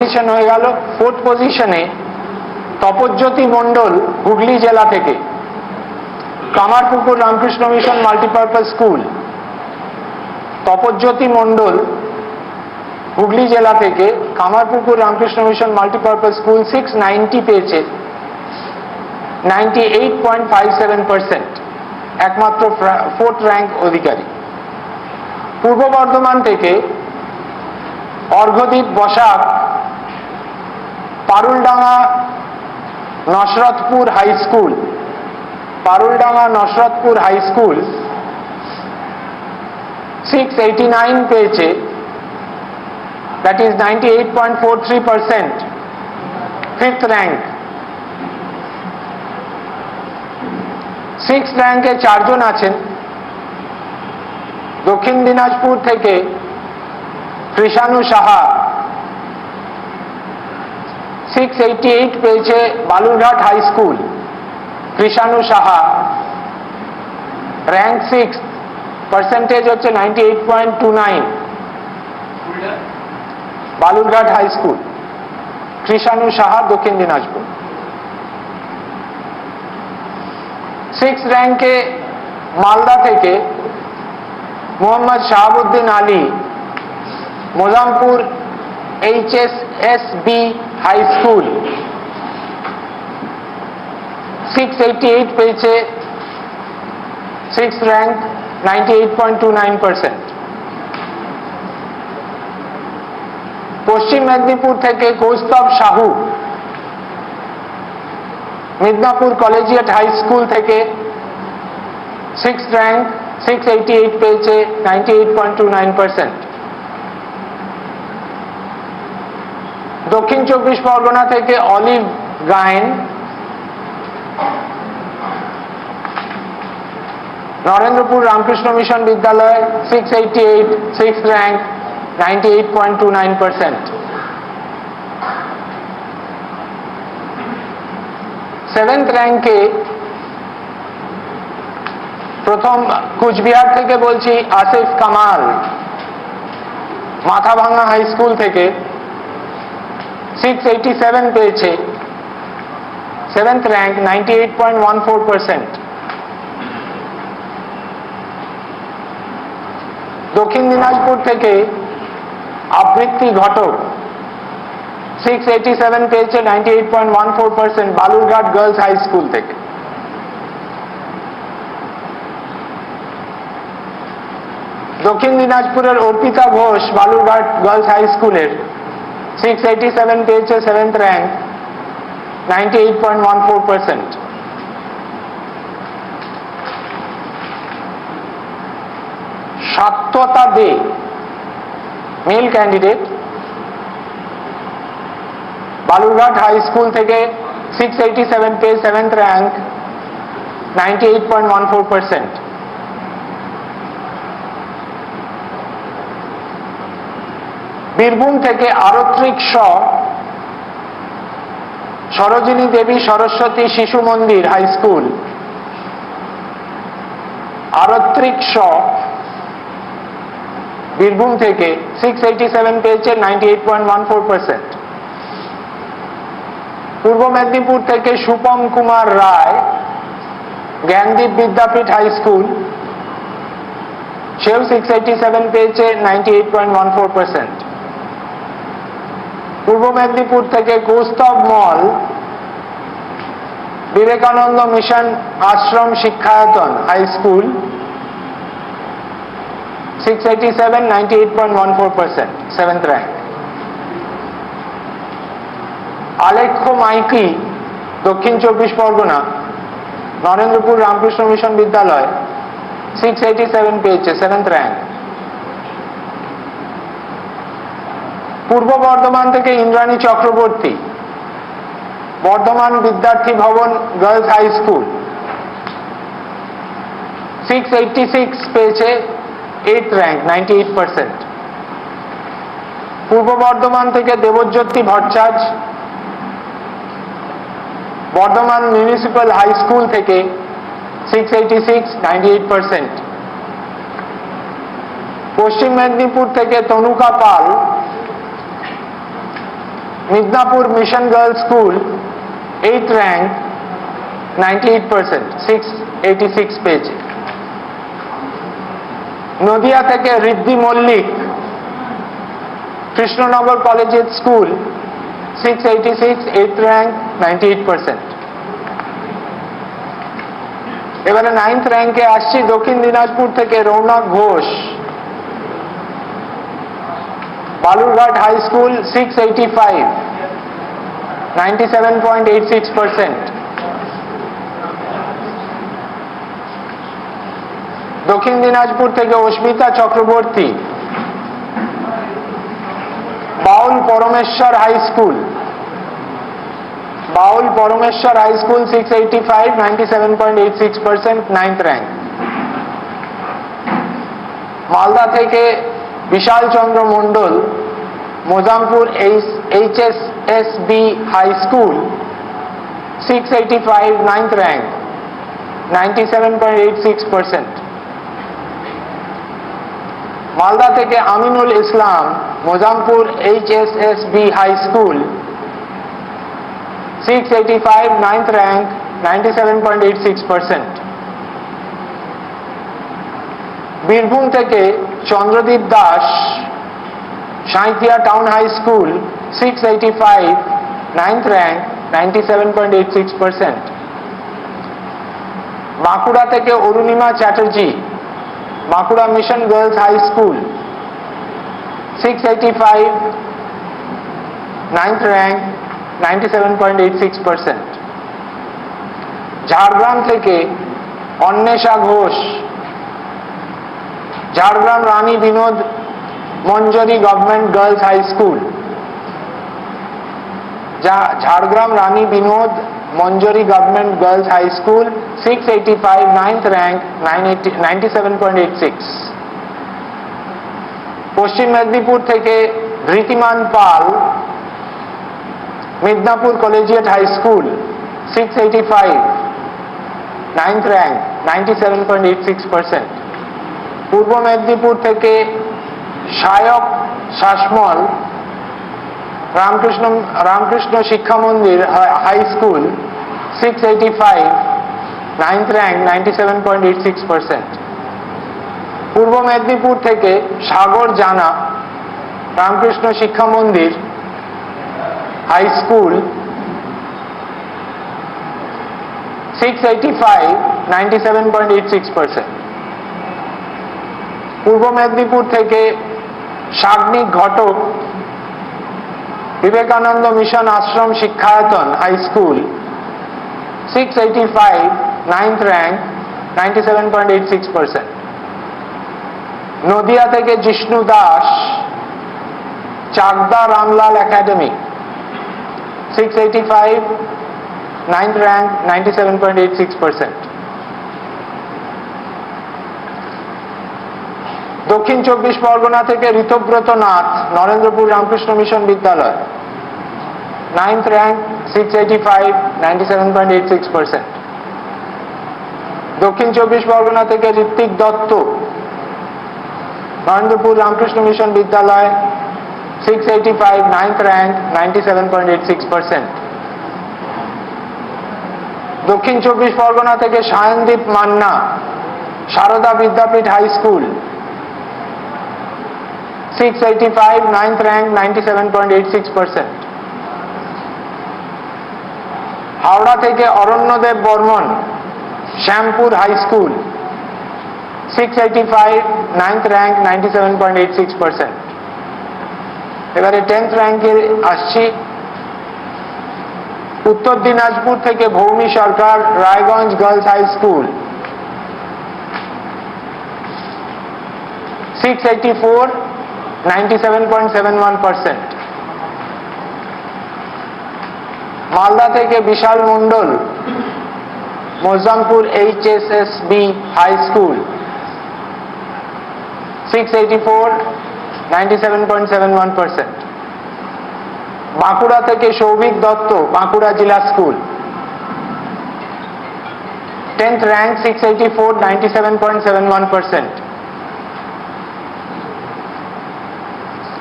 Position হয়ে গেল। Fourth পজিশনে তপজ্যোতি মণ্ডল হুগলি জেলা থেকে। Kamarpukur Ramakrishna mission multipurpose school Tapajyoti Mondal Hooghly জেলা থেকে Kamarpukur Ramakrishna mission multipurpose school six ninety পেয়েছে। Ninety eight point five seven percent একমাত্র ফোর্থ র্যাঙ্ক অধিকারী। পূর্ব বর্ধমান থেকে Arghadeep Basak Paruldanga Nasratpur high school. Paruldanga Nasratpur high school six eighty nine পেয়েছে। That is ninety eight point four three percent fifth rank six র্যাঙ্কে চারজন আছেন। দক্ষিণ দিনাজপুর থেকে Krishanu Saha. Six eighty eight পেয়েছে Balurghat high school. Krishanu Saha rank six percentage হচ্ছে ninety eight point nine Balurghat high school. Krishanu Saha, Dakshin Dinajpur. Six র্যাঙ্কে মালদা থেকে Mohammad Shahabuddin Ali, Mozampur H S S B high school. Six eighty eight পেয়েছে six rank ninety eight point Paschim Medinipur থেকে Kaustav Sahu. Midnapore collegiate high school থেকে six rank six eighty eight পেয়েছে ninety eight point two nine percent Dakshin Chabbish Pargana থেকে Olive Gayen Narendrapur Ramakrishna mission Vidyalaya six eighty eight six rank ninety র্যাঙ্কে প্রথম কুচবিহার থেকে বলছি Asif Kamal Mathabhanga high school থেকে। Six eighty seven পেয়েছে। Seventh rank ninety eight point one four percent Dakshin Dinajpur থেকে Abritti Ghatak six eighty seven পেয়েছে ninety eight point one four percent Balurghat girls high school থেকে। দক্ষিণ দিনাজপুরের অর্পিতা ঘোষ বালুরঘাট গার্লস হাই স্কুলের six eighty seven পেয়েছে seventh rank ninety eight point one four percent Satyata De male candidate Balurghat high school থেকে six eighty seven পেয়ে seventh rank ninety eight point one four percent Birbhum থেকে আরত্রিক স সরোজিনী দেবী সরস্বতী শিশু মন্দির high school. Aratrik Birbhum থেকে six eighty seven পেয়েছে ninety eight point one four percent Purba Medinipur থেকে Supam Kumar Roy, Gyandeep Vidyapith high school, সেও six eighty seven পেয়েছে ninety eight point one four percent Purba Medinipur থেকে Kaustav Mal, Vivekananda mission Ashram Shikshayatan high school six eighty seven ninety eight point one four percent seventh rank Alekhya Maiki Dakshin Chabbish Pargana, Narendrapur Ramakrishna mission Vidyalaya six eighty seven পেয়েছে seventh rank পূর্ব বর্ধমান থেকে Indrani Chakraborty, Bardhaman Vidyarthi Bhavan girls high school. Six eighty six পেয়েছে eight rank ninety eight percent Purba Bardhaman থেকে Debjyoti Bhattacharya Bardhaman municipal high school থেকে six eighty six ninety eight percent Paschim Medinipur থেকে Tanuka Pal Midnapore mission girls school eight rank ninety eight percent six eighty six পেয়েছে নদিয়া থেকে রিদ্ধি মল্লিক, কৃষ্ণনগর কলেজের school six eighty six eight rank ninety eight percent এবারে ninth র্যাঙ্কে আসছি দক্ষিণ দিনাজপুর থেকে Rounak Ghosh. Balurghat high school six eighty five ninety seven point eight six percent Dakshin Dinajpur থেকে অস্মিতা চক্রবর্তী বাউল পরমেশ্বর high school Baul Parameshwar high school six eighty five ninety seven point eight six percent ninth rank Malda থেকে Bishal Chandra Mondal, Mozampur H S S B high school six eighty five ninth rank ninety seven point eight six percent Malda থেকে Aminul Islam, Mozampur H S S B high school six eighty five ninth rank ninety seven point eight six percent Birbhum থেকে Chandradeep Das Sainthia town high school six eighty five ninth rank ninety seven point eight six percent Bankura থেকে Arunima Chatterjee Bankura mission girls high school six eighty five ninth rank ninety seven point eight six percent Jhargram থেকে Anwesha Ghosh Jhargram Rani Binod Manjari government girls high school যা Jhargram Rani Binod Manjari government girls high school six eighty five ninth rank ninety seven point eight six Paschim Medinipur থেকে Dhritiman Pal Midnapore collegiate high school six eighty five ninth rank ninety seven point eight six percent Purba Medinipur থেকে Sayak Sasmal, Ramakrishna Ramakrishna Shiksha Mandir high school six eighty five ninth rank ninety seven point eight six percent Purba Medinipur থেকে Sagar Jana, Ramakrishna Shiksha Mandir high school six eighty five ninety seven point eight six percent Purba Medinipur থেকে Sagnik Ghatak Vivekananda mission Ashram Shikshayatan high school six eighty five ninth rank ninety seven point eight six percent Nadia থেকে Jishnu Das, Chakdah Ramlal academy six eighty five ninth rank ninety seven point eight six percent Dakshin Chabbish Pargana থেকে Ritabrata Nath, Narendrapur Ramakrishna mission Vidyalaya. Ninth rank six eighty five seven point eight six percent Dakshin Chabbish Pargana থেকে Ritwik Dutta, Narendrapur Ramakrishna mission Vidyalaya six eighty five ninth rank seven point eight six percent Dakshin Chabbish Pargana থেকে Sayandeep Manna, Sarada Vidyapith high school six eighty five ninth rank ninety seven point eight six percent Howrah থেকে Aranyadev Barman, Shyampur high school six eighty five ninth rank ninety seven point eight six percent এবারে tenth র্যাঙ্কে আসছি। উত্তর দিনাজপুর থেকে Bhoumi Sarkar, Raiganj girls high school six eighty four Malda থেকে Bishal Mondal Mozampur H S S B high school, six eighty four Bankura থেকে সৌভিক দত্ত, বাঁকুড়া জেলা school. Tenth rank six eighty four, ninety seven point seven one percent.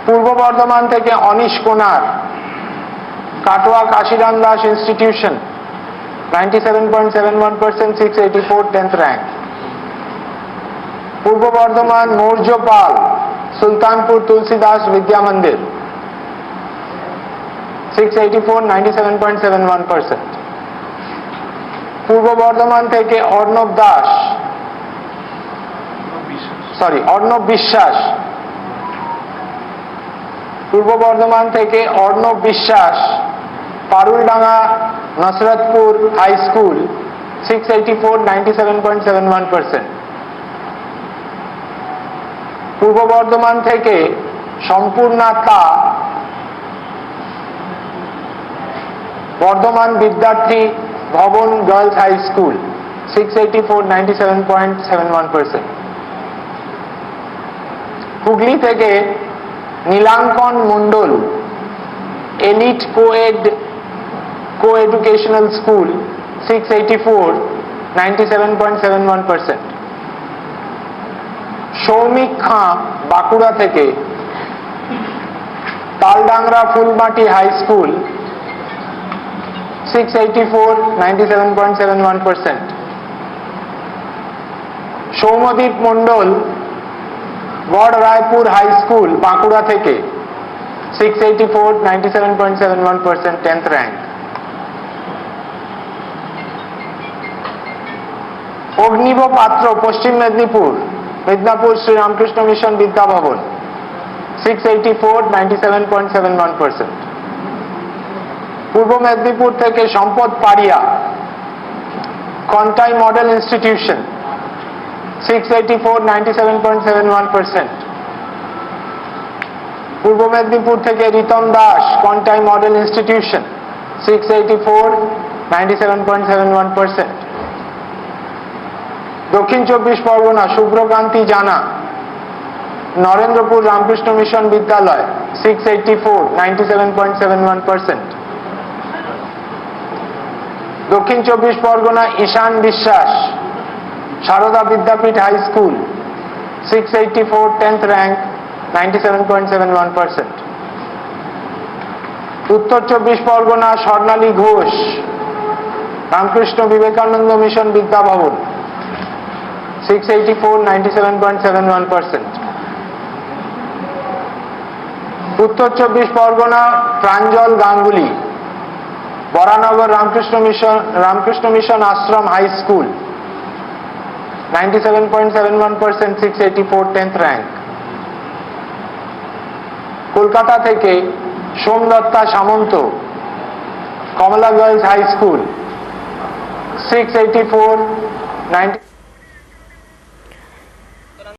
Purba Bardhaman থেকে Anish Konar Katwa Kashiram Das institution 97.71%, 684, 10th rank. পূর্ব বর্ধমান মৌর্য পাল সুলতানপুর তুলসীদাস বিদ্যা মন্দির 684, 97.71%. পূর্ব বর্ধমান থেকে Arnab Das sorry Arnab বিশ্বাস পূর্ব বর্ধমান থেকে Arnab Biswas, Paruldanga, Nasratpur high school six eighty four ninety seven point seven one percent Purba Bardhaman থেকে সম্পূর্ণা তা Bardhaman Vidyarthi Bhavan girls high school six eighty four ninety seven point seven one percent Hooghly থেকে Nilankan Mondal elite coed co educational school six eighty four ninety seven point seven one percent Soumik Khan, Bankura থেকে, Taldangra Phulmati high school six eighty four ninety seven point seven one percent Soumadeep Mondal Garh Raipur high school, Bankura থেকে। Six eighty four ninety seven point seven one percent tenth rank Agnib Patra, Paschim Medinipur Medinipur Sriramakrishna mission Vidya Bhavan. Six eighty four ninety seven point seven one percent Purba Medinipur থেকে Sampad Paria Contai model institution six eighty four ninety seven point seven one percent Purba Medinipur থেকে Ritam Das Contai model institution six eighty four ninety seven point seven one percent Dakshin Chabbish Pargana, Shubhrakanti Jana, Narendrapur Ramakrishna mission Vidyalaya six eighty four ninety seven point seven one percent Dakshin Chabbish Pargana, Ishan Biswas Sarada Vidyapith high school six eighty four tenth rank ninety seven point seven one percent Uttar Chabbish Pargana, Swarnali Ghosh, Ramakrishna Vivekananda mission Vidyabhavan six eighty four ninety seven point seven one percent Uttar Chabbish Pargana, Pranjal Ganguly, Baranagar Ramakrishna mission Ramakrishna mission Ashram high school. Ninety seven point seven one percent six eighty four tenth rank Kolkata থেকে Somdatta Samanta, Kamala girls high school six eighty four ninety